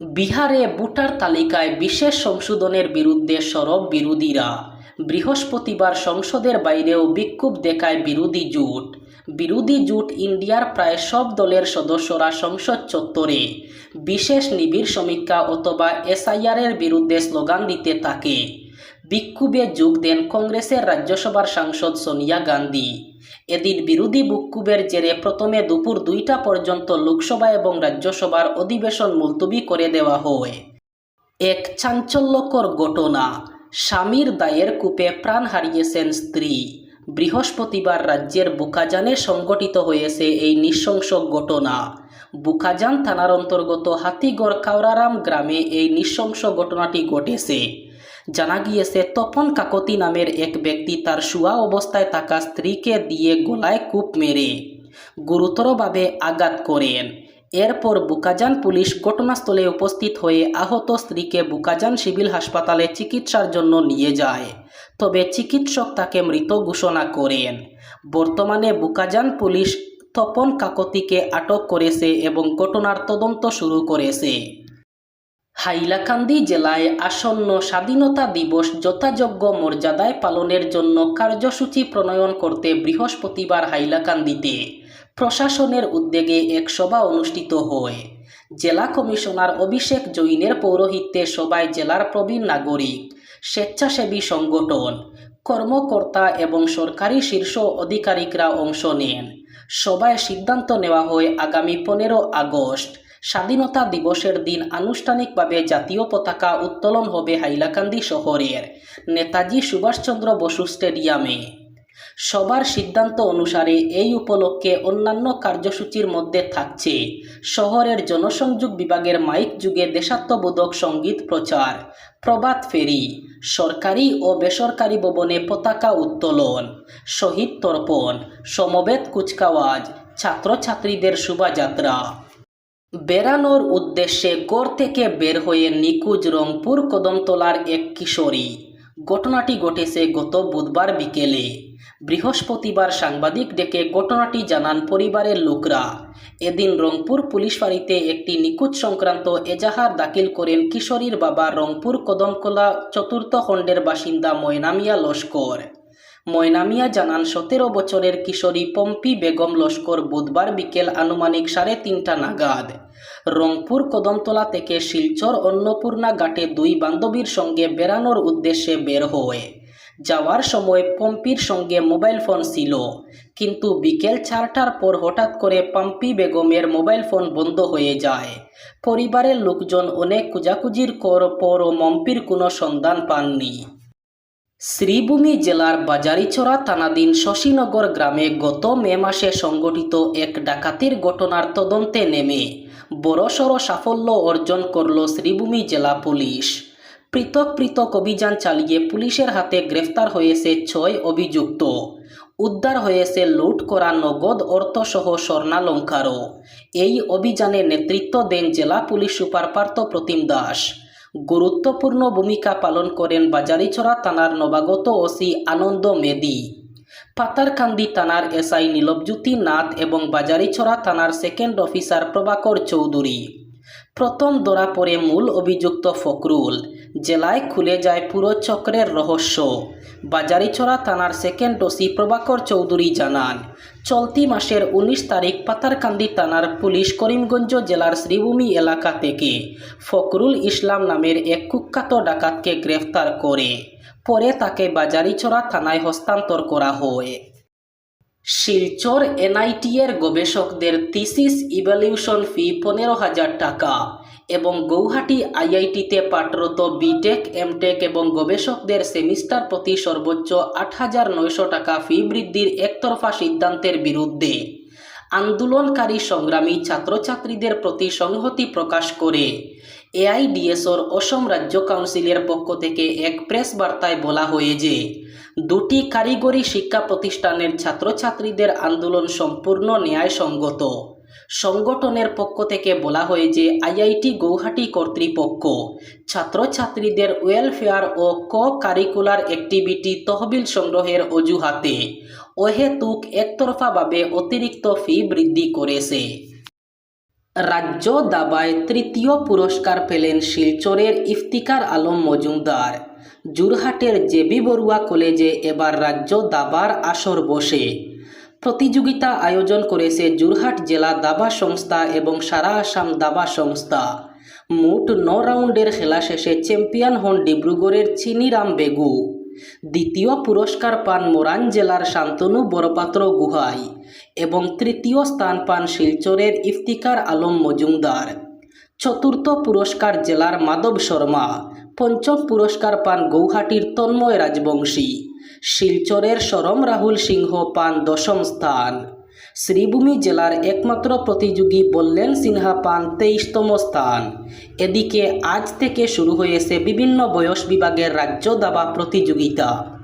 বিহারে ভোটার তালিকায় বিশেষ সংশোধনের বিরুদ্ধে সরব বিরোধীরা। বৃহস্পতিবার সংসদের বাইরেও বিক্ষোভ দেখায় বিরোধী জোট। বিরোধী জোট ইন্ডিয়ার প্রায় সব দলের সদস্যরা সংসদ চত্বরে। বিশেষ নিবিড় সমীক্ষা অথবা এসআইআরের বিরুদ্ধে স্লোগান দিতে থাকে। বিক্ষোভে যোগ দেন কংগ্রেসের রাজ্যসভার সাংসদ সোনিয়া গান্ধী। এদিন বিরোধী বিক্ষোভের জেরে প্রথমে দুপুর দুইটা পর্যন্ত লোকসভা এবং রাজ্যসভার অধিবেশন মুলতবি করে দেওয়া হয়। এক চাঞ্চল্যকর ঘটনা, স্বামীর দায়ের কূপে প্রাণ হারিয়েছেন স্ত্রী। বৃহস্পতিবার রাজ্যের বুকাজানে সংগঠিত হয়েছে এই নৃশংস ঘটনা। বুকাজান থানার অন্তর্গত হাতিগড় কাউরারাম গ্রামে এই নৃশংস ঘটনাটি ঘটেছে। জানা গিয়েছে, তপন কাকতি নামের এক ব্যক্তি তার শুয়া অবস্থায় থাকা স্ত্রীকে দিয়ে গলায় কূপ মেরে গুরুতরভাবে আঘাত করেন। এরপর বুকাজান পুলিশ ঘটনাস্থলে উপস্থিত হয়ে আহত স্ত্রীকে বুকাজান সিভিল হাসপাতালে চিকিৎসার জন্য নিয়ে যায়। তবে চিকিৎসক তাকে মৃত ঘোষণা করেন। বর্তমানে বুকাজান পুলিশ তপন কাকতিকে আটক করেছে এবং ঘটনার তদন্ত শুরু করেছে। হাইলাকান্দি জেলায় আসন্ন স্বাধীনতা দিবস যথাযোগ্য মর্যাদায় পালনের জন্য কার্যসূচি প্রণয়ন করতে বৃহস্পতিবার হাইলাকান্দিতে প্রশাসনের উদ্যোগে এক সভা অনুষ্ঠিত হয়। জেলা কমিশনার অভিষেক জৈনের পৌরোহিত্যে সভায় জেলার প্রবীণ নাগরিক, স্বেচ্ছাসেবী সংগঠন, কর্মকর্তা এবং সরকারি শীর্ষ আধিকারিকরা অংশ নেন। সভায় সিদ্ধান্ত নেওয়া হয় আগামী পনেরো আগস্ট। স্বাধীনতা দিবসের দিন আনুষ্ঠানিকভাবে জাতীয় পতাকা উত্তোলন হবে হাইলাকান্দি শহরের। নেতাজি সুভাষচন্দ্র বসু স্টেডিয়ামে। সবার সিদ্ধান্ত অনুসারে এই উপলক্ষে অন্যান্য কার্যসূচির মধ্যে থাকছে শহরের জনসংযোগ বিভাগের মাইক যুগে দেশাত্মবোধক সংগীত প্রচার প্রবাদ ফেরি, সরকারি ও বেসরকারি ভবনে পতাকা উত্তোলন, শহীদ তর্পণ, সমবেত কুচকাওয়াজ, ছাত্রছাত্রীদের শোভাযাত্রা। বেড়ানোর উদ্দেশ্যে গড় থেকে বের হয়ে নিকুজ রংপুর কদমতলার এক কিশোরী। ঘটনাটি ঘটেছে গত বুধবার বিকেলে। বৃহস্পতিবার সাংবাদিক ডেকে ঘটনাটি জানান পরিবারের লোকরা। এদিন রংপুর পুলিশ ফাঁড়িতে একটি নিখোঁজ সংক্রান্ত এজাহার দাখিল করেন কিশোরীর বাবা রংপুর কদমকলা চতুর্থ খণ্ডের বাসিন্দা ময়নামিয়া লস্কর। ময়নামিয়া জানান, সতেরো বছরের কিশোরী পম্পি বেগম লস্কর বুধবার বিকেল আনুমানিক সাড়ে তিনটা নাগাদ। রংপুর কদমতলা থেকে শিলচর অন্নপূর্ণা ঘাটে দুই বান্ধবীর সঙ্গে বেড়ানোর উদ্দেশ্যে বের হয় যাওয়ার সময় পম্পির সঙ্গে মোবাইল ফোন ছিল। কিন্তু বিকেল চারটার পর হঠাৎ করে পাম্পি বেগমের মোবাইল ফোন বন্ধ হয়ে যায়। পরিবারের লোকজন অনেক কুজাকুজির কর পরও মম্পির কোনো সন্ধান পাননি। শ্রীভূমি জেলার বাজারিছড়া থানাধীন শশীনগর গ্রামে গত মে মাসে সংগঠিত এক ডাকাতির ঘটনার তদন্তে নেমে বড়সড় সাফল্য অর্জন করল শ্রীভূমি জেলা পুলিশ। পৃথক পৃথক অভিযান চালিয়ে পুলিশের হাতে গ্রেফতার হয়েছে ছয় অভিযুক্ত। উদ্ধার হয়েছে লুট করা নগদ অর্থসহ স্বর্ণালঙ্কারও। এই অভিযানে নেতৃত্ব দেন জেলা পুলিশ সুপার পার্থ প্রতিম দাস। গুরুত্বপূর্ণ ভূমিকা পালন করেন বাজারিছড়া থানার নবাগত ওসি আনন্দ মেদি। পাতারকান্দি থানার এসআই নীলবজ্যোতি নাথ এবং বাজারিছড়া থানার সেকেন্ড অফিসার প্রভাকর চৌধুরী। প্রথম দরা পরে মূল অভিযুক্ত ফকরুল জেলায় খুলে যায় পুরো চক্রের রহস্য। বাজারিছড়া থানার সেকেন্ড ওসি প্রভাকর চৌধুরী জানান, চলতি মাসের উনিশ তারিখ পাতারকান্দি থানার পুলিশ করিমগঞ্জ জেলার শ্রীভূমি এলাকা থেকে ফকরুল ইসলাম নামের এক কুখ্যাত ডাকাতকে গ্রেফতার করে। পরে তাকে বাজারিছড়া থানায় হস্তান্তর করা হয়। শিলচর এনআইটি এর গবেষকদের থিসিস ইভ্যালিউশন ফি পনেরো হাজার টাকা। এবং গৌহাটি আইআইটিতে পাঠরত বিটেক এমটেক এবং গবেষকদের সেমিস্টার প্রতি সর্বোচ্চ আট হাজার নয়শো টাকা ফি বৃদ্ধির একতরফা সিদ্ধান্তের বিরুদ্ধে আন্দোলনকারী সংগ্রামী ছাত্রছাত্রীদের প্রতি সংহতি প্রকাশ করে। এআইডিএসওর অসম রাজ্য কাউন্সিলের পক্ষ থেকে এক প্রেস বার্তায় বলা হয়ে যে, দুটি কারিগরি শিক্ষা প্রতিষ্ঠানের ছাত্রছাত্রীদের আন্দোলন সম্পূর্ণ ন্যায়সঙ্গত। সংগঠনের পক্ষ থেকে বলা হয় যে আইআইটি গৌহাটি কর্তৃপক্ষ, ছাত্রছাত্রীদের ওয়েলফেয়ার ও ক কারিকুলার অ্যাক্টিভিটি তহবিল সংগ্রহের অজুহাতে অহেতুক একতরফাভাবে অতিরিক্ত ফি বৃদ্ধি করেছে। রাজ্য দাবায় তৃতীয় পুরস্কার পেলেন শিলচরের ইফতিকার আলম মজুমদার। জুরহাটের জেবি বড়ুয়া কলেজে এবার রাজ্য দাবার আসর বসে। প্রতিযোগিতা আয়োজন করেছে জুরহাট জেলা দাবা সংস্থা এবং সারা আসাম দাবা সংস্থা। মোট ন রাউন্ডের খেলা শেষে চ্যাম্পিয়ন হন ডিব্রুগড়ের চিনিরাম বেগু। দ্বিতীয় পুরস্কার পান মোরান জেলার শান্তনু বড়পাত্র গুহাই এবং তৃতীয় স্থান পান শিলচরের ইফতিকার আলম মজুমদার। চতুর্থ পুরস্কার জেলার মাধব শর্মা, পঞ্চম পুরস্কার পান গৌহাটির তন্ময় রাজবংশী। শিলচরের সরম রাহুল সিংহ পান দশম স্থান। শ্রীভূমি জেলার একমাত্র প্রতিযোগী বললেন সিনহা পান তেইশতম স্থান। এদিকে আজ থেকে শুরু হয়েছে বিভিন্ন বয়স বিভাগের রাজ্য দাবা প্রতিযোগিতা।